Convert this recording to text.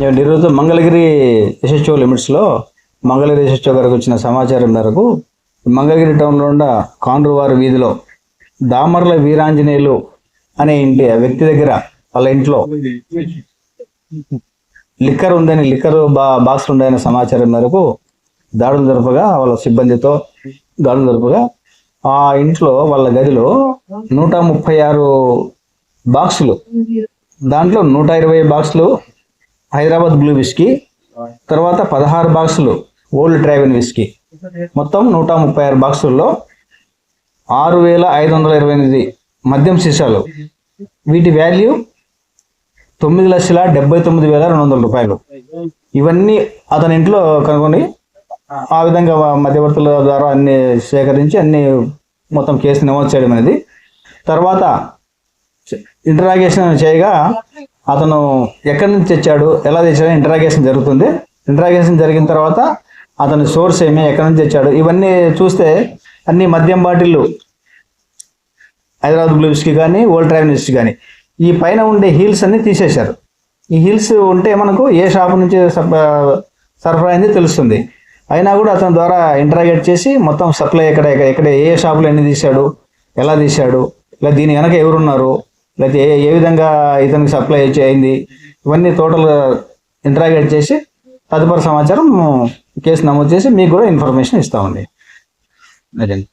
నేను ఈరోజు మంగళగిరి ఎస్హెచ్ఓ లిమిట్స్లో మంగళగిరి ఎస్హెచ్ఓ గారికి వచ్చిన సమాచారం మేరకు మంగళగిరి టౌన్లో ఉన్న కాండ్రువారి వీధిలో దామర్ల వీరాంజనేయులు అనే ఇంటి ఆ వ్యక్తి దగ్గర వాళ్ళ ఇంట్లో లిక్కర్ ఉందని లిక్కర్ బా బాక్స్ ఉందని సమాచారం మేరకు దాడులు జరపగా వాళ్ళ సిబ్బందితో దాడులు జరపగా ఆ ఇంట్లో వాళ్ళ గదిలో నూట ముప్పై ఆరు బాక్సులు దాంట్లో నూట ఇరవై బాక్సులు హైదరాబాద్ బ్లూ విస్కీ తర్వాత పదహారు బాక్సులు ఓల్డ్ ట్రావెన్ విస్కీ. మొత్తం నూట ముప్పై ఆరు బాక్సుల్లో ఆరు వేల ఐదు వందల ఇరవై ఎనిమిది మద్యం సీసాలు. వీటి వాల్యూ తొమ్మిది లక్షల డెబ్బై తొమ్మిది వేల రెండు వందల రూపాయలు. ఇవన్నీ అతని ఇంట్లో కనుగొని ఆ విధంగా మధ్యవర్తుల ద్వారా అన్ని సేకరించి అన్ని మొత్తం కేసు నమోదు చేయడం అనేది. తర్వాత ఇంటరాగేషన్ చేయగా అతను ఎక్కడి నుంచి తెచ్చాడు ఎలా తెచ్చాడు ఇంటరాగేషన్ జరుగుతుంది. ఇంటరాగేషన్ జరిగిన తర్వాత అతని సోర్స్ ఏమి ఎక్కడి నుంచి తెచ్చాడు ఇవన్నీ చూస్తే అన్ని మద్యం బాటిళ్ళు హైదరాబాద్ బ్లూస్కి కానీ ఓల్డ్ ట్రావెల్ కానీ ఈ పైన ఉండే హీల్స్ అన్ని తీసేశారు. ఈ హీల్స్ ఉంటే మనకు ఏ షాప్ నుంచి సరఫరా అయింది తెలుస్తుంది. అయినా కూడా అతని ద్వారా ఇంటరాగేట్ చేసి మొత్తం సప్లై ఎక్కడ ఎక్కడ ఏ షాపులో ఎన్ని తీశాడు ఎలా తీశాడు ఇలా దీని వెనక ఎవరున్నారు లేకపోతే ఏ విధంగా ఇతనికి సప్లై అయింది ఇవన్నీ టోటల్ ఇంటరాగేట్ చేసి తదుపరి సమాచారం కేసు నమోదు చేసి మీకు కూడా ఇన్ఫర్మేషన్ ఇస్తామండి. అదండి.